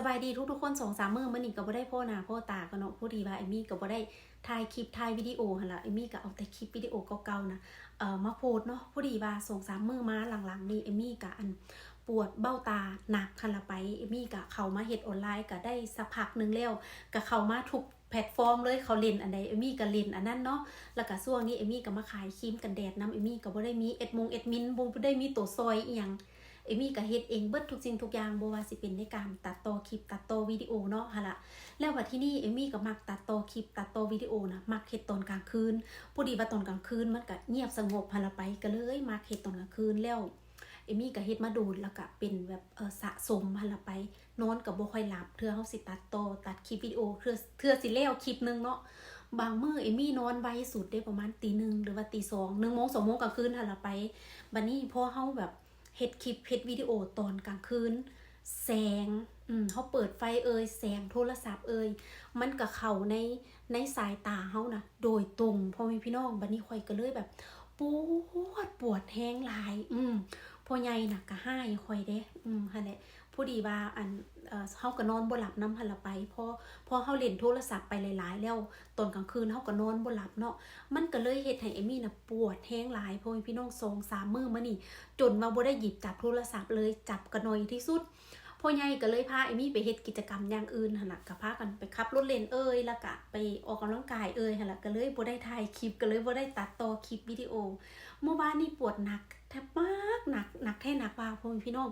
สบายดีทุกๆคนสองสามมือมันนี่ก็บ่ได้โพหนาโพตากันเนาะผู้ดีว่าเอมี่ก็บ่ได้ถ่ายคลิปถ่ายวิดีโอหั่นล่ะเอมี่ก็เอาแต่คลิปวิดีโอเก่าๆนะเอ่อมาโพสเนาะผู้ดีว่าสองสามมือมาหลังๆนี่เอมี่ก็อันปวดเบ้าตาหนักคันละไปเอมี่ก็เข้ามาเฮ็ดออนไลน์ก็ได้สักพักหนึงแล้วก็เข้ามาทุกแพลตฟอร์มเลยเขาเล่นอันใดเอมี่ก็เล่นอันนั้นเนาะแล้วก็ช่วงนี้เอมี่ก็มาขายครีมกันแดดนํเอมี่ก็บ่ได้มีเอ็ดมงเอ็ดมินบ่ได้มีตัวซอยอีหยัง เอมี่ก็เฮ็ดเองเบิดทุกสิ่งทุกอย่างบ่ว่าสิเป็นในการตัดต่อคลิปตัดต่อวิดีโอเนาะหั่นล่ะแล้วว่าที่นี่เอมี่ก็มักตัดต่อคลิปตัดต่อวิดีโอนะมักเฮ็ดตอนกลางคืนพอดีว่าตอนกลางคืนมันก็เงียบสงบหั่นละไปก็เลยมักเฮ็ดตอนกลางคืนแล้วเอมี่ก็เฮ็ดมาโดนแล้วก็เป็นแบบเออสะสมหั่นละไปนอนก็บ่ค่อยหลับเทื่อเฮาสิตัดต่อตัดคลิปวิดีโอเทื่อเทื่อสิแล้วคลิปหนึงเนาะบางมื้อเอมี่นอนไวสุดได้ประมาณตีหนึ่งหรือว่าตีสองหนึ่งโมงสองโมงกลางคืนหั่นละไปบัดนี้พอเฮาแบบ เฮ็ดคลิปเฮ็ดวิดีโอตอนกลางคืน แสงอืมเขาเปิดไฟเอ่ยแสงโทรศัพท์เอ่ยมันก็เขาในในสายตาเฮานะโดยตรงพ่อแม่พี่น้องบันนี้คอยก็เลยแบบปวดปวดแห้งหลาย อืมพ่อใหญ่น่ะก็ให้ข่อยเด้ อืมฮะเนแหละ ผู้ดีว่าอันเอ่อเฮาก็นอนบ่หลับน้ำหั่นละไปพอพอเฮาเล่นโทรศัพท์ไปหลาย ๆ แล้วตอนกลางคืนเฮาก็นอนบ่หลับเนาะมันก็เลยเฮ็ดให้เอมี่น่ะปวดแห้งหลายพ่อพี่น้อง2 3มื้อมานี่ จนมาบ่ได้หยิบจับโทรศัพท์เลยจับกันหน่อยที่สุดพ่อใหญ่ก็เลยพาเอมี่ไปเฮ็ดกิจกรรมอย่างอื่นหันน่ะก็พากันไปขับรถเล่นเอ่ยแล้วก็ไปออกกำลังกายเอ่ยหันละก็เลยบ่ได้ถ่ายคลิปก็เลยบ่ได้ตัดต่อคลิปวิดีโอ เมื่อวานนี่ปวดหนักแทบมากหนักหนักแท้หนักว่าพ่อพี่น้อง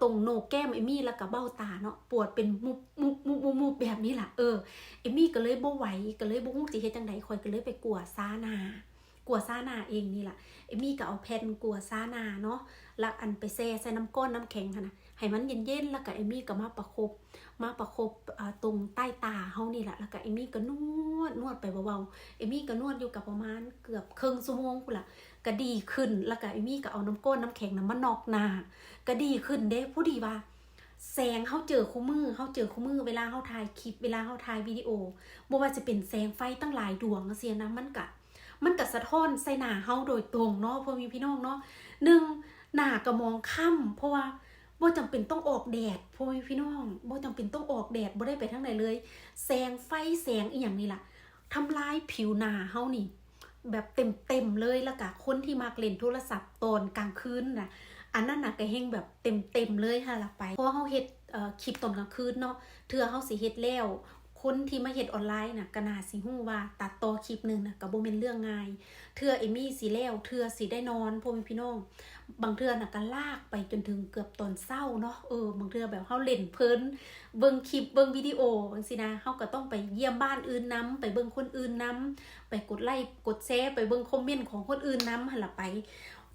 ตรงโหนกแก้มเอมี่แล้วก็เบ้าตาเนาะปวดเป็นมุบมุบมุบมุบมุบแบบนี้แหละเออเอมี่ก็เลยบ่ไหวก็เลยบ่ฮู้สิเฮ็ดจังได๋ข่อยก็เลยไปกัวซานากัวซานาเองนี่แหละเอมี่ก็เอาแผ่นกัวซานาเนาะแล้วอันไปแช่ใส่น้ำก้อนน้ำแข็งค่ะนะ ให้มันเย็นๆแล้วก็เอมี่ก็มาประคบมาประคบตรงใต้ตาเฮานี่แหละแล้วก็เอมี่ก็นวดนวดไปเบาๆเอมี่ก็นวดอยู่กับประมาณเกือบครึ่งชั่วโมงพุ่นล่ะก็ดีขึ้นแล้วก็เอมี่ก็เอาน้ำก้นน้ำแข็งน้ำมันนอกหน้าก็ดีขึ้นเด้ผู้ดีว่าแสงเฮาเจอคู่มือเฮาเจอคู่มือเวลาเฮาถ่ายคลิปเวลาเฮาถ่ายวิดีโอบ่ว่าจะเป็นแสงไฟตั้งหลายดวงเสียนะมันก็มันก็สะท้อนใส่หน้าเฮาโดยตรงเนาะพอมีพี่น้องเนาะหนึ่งหน้าก็มองค่ำเพราะว่า บ่จำเป็นต้องออกแดดพ่อพี่น้องบ่จำเป็นต้องออกแดดบ่ได้ไปทางไหนเลย แสงไฟแสงอีหยังนี่ล่ะทำลายผิวหน้าเฮานี่ แบบเต็มเต็มเลยแล้วกะคนที่มากเล่นโทรศัพท์ตอนกลางคืนน่ะอันนั้นน่ะก็เฮงแบบเต็มเต็มเลยค่ะละไปเพราะเฮาเฮ็ดเอ่อคลิปตอนกลางคืนเนาะเทื่อเฮาสิเฮ็ดแล้ว คนที่มาเฮ็ดออนไลน์น่ะก็น่าสิฮู้ว่า ตัดต่อคลิปหนึ่งน่ะก็บ่แม่นเรื่องง่ายเทื่อเอมี่สิแล้วเทื่อสิได้นอนพ่อแม่พี่น้อง บางเทื่อน่ะก็ลากไปจนถึงเกือบตอนเช้าเนาะเออบางเทื่อแบบเฮาเล่นเพลินเบิ่งคลิปเบิ่งวิดีโอจังซี่นะเฮาก็ต้องไปเยี่ยมบ้านอื่นนํไปเบิ่งคนอื่นนํไปกดไลค์กดแชร์ไปเบิ่งคอมเมนต์ของคนอื่นนํหั่นล่ะไป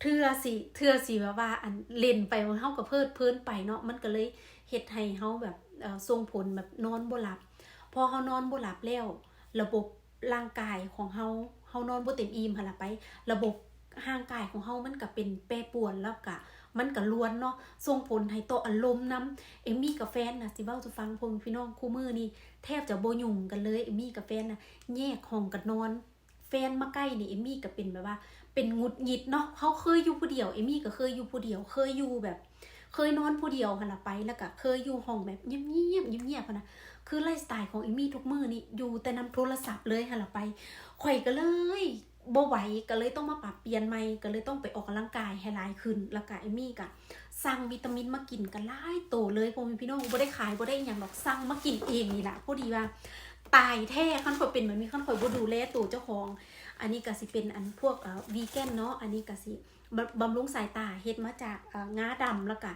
เทื่อสิเทื่อสิแบบว่าอันเล่นไปเฮาก็เพลิดเพลินไปเนาะมันก็เลยเฮ็ดให้เฮาแบบเอ่อส่งผลแบบนอนบ่หลับ พอเฮานอนบ่หลับแล้วระบบร่างกายของเฮาเฮานอนบ่เต็มอิ่มหั่นล่ะไป ระบบร่างกายของเฮามันก็เป็นแปรปรวนแล้วก็มันก็ล้วนเนาะส่งผลให้ต่ออารมณ์นํเอมมี่กับแฟนนะสิเว้าสู่ฟังพ่อแม่พี่น้องคู่มือนี่แทบจะโบยุ่งกันเลยเอมมี่กับแฟนนะแยกห้องกันนอน แฟนมาใกล้นี่เอมมี่ก็เป็นแบบว่า เป็นหงุดหงิดเนาะเขาเคยอยู่ผู้เดียวเอมี่ก็เคยอยู่ผู้เดียวเคยอยู่แบบ เคยนอนผู้เดียวหันลไปแล้วก็เคยอยู่ห้องแบบเงียบๆเงียบๆหั้นนะคือไลฟ์สไตล์ของเอมี่ทุกมือนี่อยู่แต่นำโทรศัพท์เลยหันลไปข่อยก็เลยบ่ไหวก็เลยต้องมาปรับเปลี่ยนใหม่ก็เลยต้องไปออกกำลังกายให้หลายขึ้น แล้วก็เอมี่ก็สั่งวิตามินมากินกันหลายโตเลยพ่อพี่น้องบ่ได้ขายบ่ได้อย่างดอกสั่งมากินเองนี่แหละพอดีว่าตายแท้คันข่อยเป็นแบบนี้คันข่อยบ่ดูแลตัวเจ้าของ อันนี้ก็สิเป็นอันพวกเอ่อวีแกนเนาะอันนี้ก็สิบำรุงสายตาเฮ็ดมาจากงาดำแล้วก็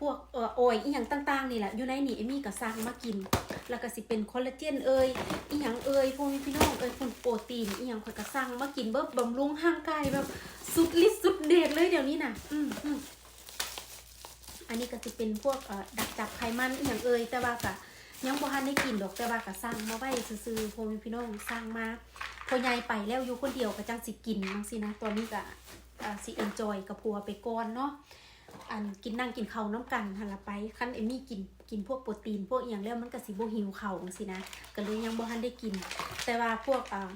พวกเอ่อโอยอีหยังต่างๆนี่แหละอยู่ในนี่เอมี่ก็สั่งมากิน แล้วก็สิเป็นคอลลาเจนเอ่ยอีหยังเอ่ยพวกพี่น้องเอ่ยคนโปรตีนอีหยังข่อยก็สั่งมากินเบิบบำรุงร่างกายแบบสุดฤทธิ์สุดเดชเลยเดี๋ยวนี้น่ะอืมอืมอันนี้ก็สิเป็นพวกเอ่อดักจับไขมันอีหยังเอ่ยแต่ว่าก็ยังบ่ทันได้กินดอกแต่ว่าก็สั่งมาไว้ซื่อๆพวกพี่น้องสั่งมาพอใหญ่ไปแล้วอยู่คนเดียวก็จังสิกินจังสินะตอนนี้ก็ สิเอ็นจอยกับผัวไปก่อนเนาะอันกินนั่งกินเขาน้ำกันหันละไปคันเอมี่กินกินพวกโปรตีน พวกอย่างแล้วมันก็สิบหิวเขาสินะก็เลยยังบ่ทันได้กิน แต่ว่าพวกอ่า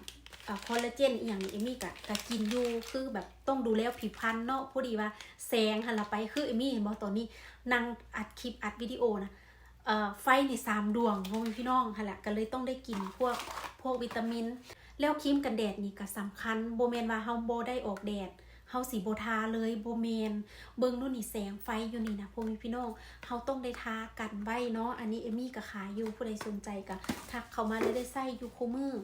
อ่าคอลลาเจนอย่างเอมี่ก็ก็กินอยู่คือแบบต้องดูแลผิวพรรณเนาะพอดีว่าแสงหันละไปคือเอมี่เห็นบ่ตอนนี้นั่งอัดคลิปอัดวิดีโอนะเอ่อไฟในสามดวงพ่อแม่พี่น้องหั่นแหละก็เลยต้องได้กินพวกพวกวิตามิน แล้วครีมกันแดดนี่ก็สำคัญโบแมนว่าเฮาโบได้ออกแดด เฮาสีโบทาเลยโบแมน เบิงนู่นนี่แสงไฟอยู่นี่นะพ่อแม่พี่น้องเฮาต้องได้ทากันไว้เนาะอันนี้เอมี่ก็ขายอยู่ผู้ใดสนใจก็ทักเข้ามาเลยได้ใส่อยู่คู่มือ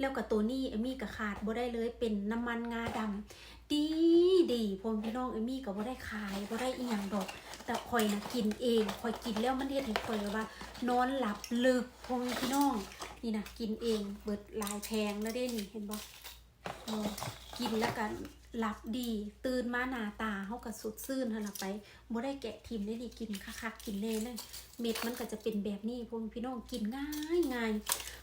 แล้วก็ตัวนี้เอมี่ก็ขาดบ่ได้เลยเป็นน้ำมันงาดำดีดีพ่อแม่พี่น้องเอมี่ก็บ่ได้ขายบ่ได้อีหยังดอก แต่ข่อยนะกินเองข่อยกินแล้วมันเฮ็ดให้ข่อยว่า นอนหลับลึกพ่อแม่พี่น้องนี่นะกินเองเบิดลายแพงแล้วเด้นี่เห็นบ่เออกินแล้วกัน หลับดี ตื่นมาหนาตาเฮาก็สดชื่นหั่นล่ะไปบ่ได้แกะทิมได้นี่กินคักๆกินแน่เลยเม็ดมันก็จะเป็นแบบนี้พ่อแม่พี่น้องกินง่ายง่าย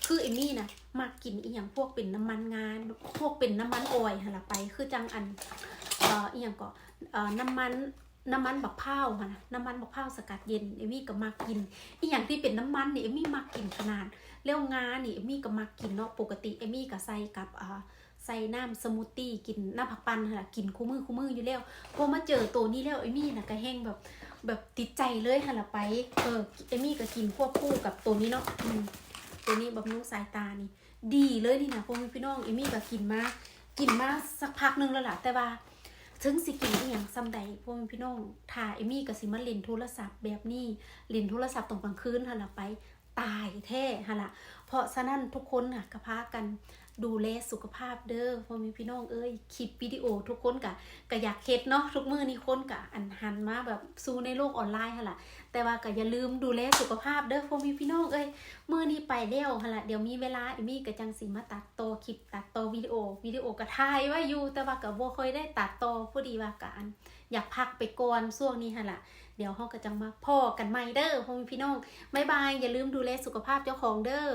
คือเอมี่นะมักกินอีหยังพวกเป็นน้ำมันงาน พวกเป็นน้ำมันออยล์หั่นล่ะไป คือจังอันเอ่ออีหยังก็เอ่อน้ำมันน้ำมันบักพร้าวค่ะนะน้ำมันบักพร้าสกัดเย็นเอมี่ก็มากินอีอย่างที่เป็นน้ำมันนี่เอมี่มากินขนาดแล้วงานี่เอมี่ก็มากินเนาะปกติเอมี่ก็ใส่กับอ่า ใส่น้ำสมูทตี้กินน้ำผักปันค่ะกินคู่มือคู่มืออยู่แล้วพอมาเจอตัวนี้แล้วเอมี่น่ะก็แห้งแบบแบบติดใจเลยค่ะละไป เออเอมี่ก็กินควบคู่กับตัวนี้เนาะตัวนี้บำรุงสายตานี่ ดีเลยนี่นะพ่อแม่พี่น้องเอมี่ก็กินมากินมาสักพักหนึงแล้วล่ะแต่ว่าถึงสิกินอีหยังซ้ำใดพวกพี่น้องถ่าเอมี่กับสิมาเล่นโทรศัพท์แบบนี้เล่นโทรศัพท์ตอนกลางคืนหั่นล่ะไปตายแท้หั่นล่ะเพราะฉะนั้นทุกคนน่ะก็พากัน ดูแลสุขภาพเด้อพ่อม่พี่น้องเอ้ยคลิปวิดีโอทุกคนกะก็อยากเฮ็ดเนาะทุกมือนี้คนกะอันหันมาแบบสู้ในโลกออนไลน์หั่นล่ะแต่ว่าก็อย่าลืมดูแลสุขภาพเด้อพ่อม่พี่น้องเอ้ยมือนี้ไปแล้วหั่นล่ะเดี๋ยวมีเวลาเอมี่ก็จังสิมาตัดต่อคลิปตัดต่อวิดีโอวิดีโอก็ถ่ายไว้อยู่แต่ว่าก็บ่ค่อยได้ตัดต่อผู้ดีว่าก็อันอยากพักไปก่อนช่วงนี้หั่นล่ะเดี๋ยวเฮาก็จังมาพ่อกันใหม่เด้อพ่อม่พี่น้องบ๊ายบายอย่าลืมดูแลสุขภาพเจ้าของเด้อ